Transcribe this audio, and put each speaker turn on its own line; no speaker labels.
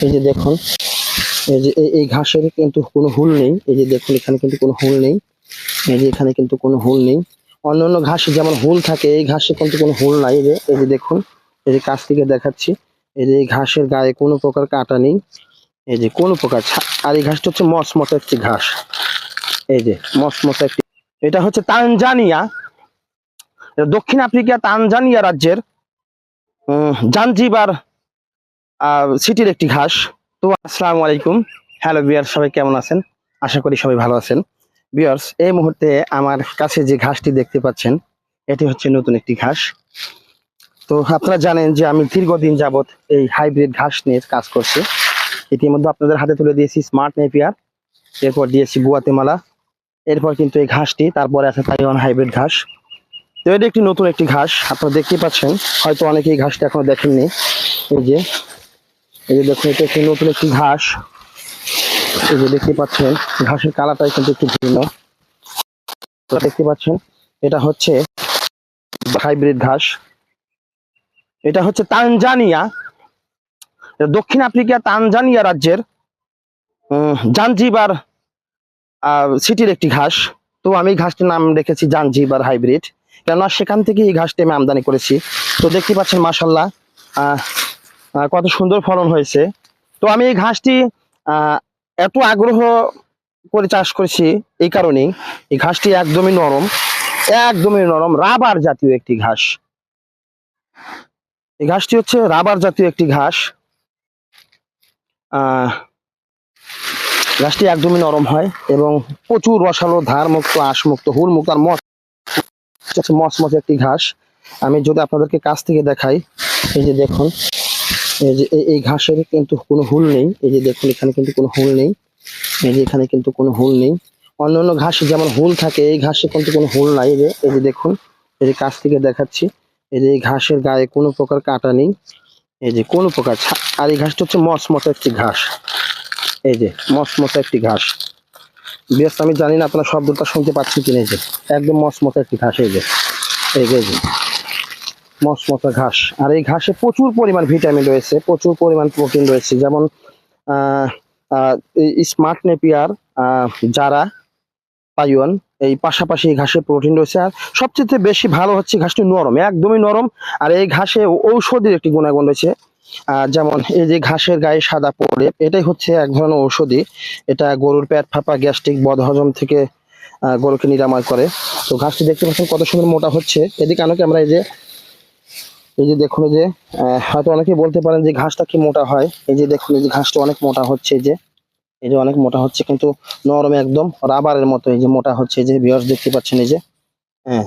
এই যে দেখুন এই যে এই- ঘাসের কিন্তু কোনো হুল নেই। এই যে দেখুন এখানে কিন্তু কোনো হুল নেই। এই যে এখানে কিন্তু কোনো হুল নেই। অন্যান্য ঘাসে যেমন হুল থাকে এই ঘাসে কিন্তু কোনো হুল নাই যে এই যে দেখুন এই যে কাছ থেকে দেখাচ্ছি। এই যে এই ঘাসের গায়ে কোনো প্রকার কাটা নেই। এই যে কোনো প্রকার আর এই ঘাসটা হচ্ছে মসমতো একটি ঘাস। এই যে মসমতো একটি এটা হচ্ছে তানজানিয়া। দক্ষিণ আফ্রিকা তানজানিয়া রাজ্যের আহ, সিটির একটি ঘাস। তো আসসালামু আলাইকুম। হ্যালো বিয়ার সবাই কেমন আছেন? আশা করি সবাই ভালো আছেন। বিয়ার্স এই মুহূর্তে আমার কাছে যে ঘাসটি দেখতে পাচ্ছেন, এটি হচ্ছে নতুন একটি ঘাস। তো আপনারা জানেন যে আমি দীর্ঘদিন যাবত এই হাইব্রিড ঘাস নিয়ে কাজ করছি। ইতিমধ্যে আপনাদের হাতে তুলে দিয়েছি স্মার্ট নেপিয়ার এরপর দিয়েছি গুয়াতেমালা এরপর কিন্তু এই ঘাসটি, তারপরে আছে তাইওয়ান হাইব্রিড ঘাস। তো এটা একটি নতুন একটি ঘাস। আপনারা দেখতেই পাচ্ছেন, হয়তো অনেকে এই ঘাসটা এখনও দেখেননি। এই যে এই যে দেখুন এটা একটি নতুন একটি ঘাস। এই যে দেখতে পাচ্ছেন ঘাসের কালারটাই কিন্তু একটু ভিন্ন। দেখতে পাচ্ছেন এটা হচ্ছে হাইব্রিড ঘাস। এটা হচ্ছে তানজানিয়া। দক্ষিণ আফ্রিকা তানজানিয়া রাজ্যের উম, জাঞ্জিবার সিটির একটি ঘাস। তো আমি ঘাসটির নাম রেখেছি জাঞ্জিবার হাইব্রিড। কেননা সেখান থেকে এই ঘাসটি আমি আমদানি করেছি। তো দেখতে পাচ্ছেন মাসাল্লাহ কত সুন্দর ফলন হয়েছে। তো আমি এই ঘাসটি এত আগ্রহ করে চাষ করেছি এই কারণেই এই ঘাসটি একদমই নরম একদমই নরম, রাবার জাতীয় একটি ঘাস। এই ঘাসটি হচ্ছে রাবার জাতীয় একটি ঘাস। ঘাসটি একদমই নরম হয় এবং প্রচুর রসালো ধার মুক্ত আঁশ মুক্ত হুল মুক্ত আর মস মসমস একটি ঘাস। আমি যদি আপনাদেরকে কাছ থেকে দেখাই, এই যে দেখুন এই যে, এই- ঘাসের কিন্তু কোনো হুল নেই। এই যে দেখুন, এখানে কিন্তু কোনো হুল নেই। এই যে এখানে কিন্তু কোনো হুল নেই। অন্যান্য ঘাসে যেমন হুল থাকে, এই ঘাসে কিন্তু কোনো হুল নাই যে এই যে দেখুন, এই যে কাছ থেকে দেখাচ্ছি। এই যে এই ঘাসের গায়ে কোনো প্রকার কাটা নেই। এই যে কোনো প্রকার আর এই ঘাসটা হচ্ছে মসমতো একটি ঘাস। এই যে মসমতো একটি ঘাস। বেশ আমি জানি না আপনার শব্দটা শুনতে পাচ্ছেন কিনা এই যে। একদম মসমতো একটি ঘাস এই যে এই যে। এই ঘাস। আর এই ঘাসে প্রচুর পরিমাণ ভিটামিন রয়েছে, প্রচুর পরিমাণ প্রোটিন রয়েছে, যেমন স্মার্ট নেপিয়ার যারা পাইওয়ান, এই পাশাপাশি এই ঘাসে প্রোটিন রয়েছে। আর সবচেয়ে বেশি ভালো হচ্ছে ঘাসটি নরম, একদমই নরম। আর এই ঘাসে ঔষধির একটি গুণাগুণ রয়েছে যেমন এই যে ঘাসের গায়ে সাদা পড়ে, এটাই হচ্ছে এক ধরনের ঔষধি। এটা গরুর পেট, ফাঁপা, গ্যাস্ট্রিক, বদহজম থেকে গরুকে নিরাময় করে। তো ঘাসটি দেখতে পাচ্ছেন কত সুন্দর মোটা হচ্ছে। এদিকে অনেকে আমরা এই যে এই যে দেখুন যে হয়তো অনেকে বলতে পারেন যে ঘাসটা কি মোটা হয়। এই যে দেখুন, এই যে ঘাসটা অনেক মোটা হচ্ছে যে, এই যে অনেক মোটা হচ্ছে, কিন্তু নরম একদম রাবারের মতো, এই যে মোটা হচ্ছে যে বিয়ার্স দেখতে পাচ্ছেন, এই যে হ্যাঁ।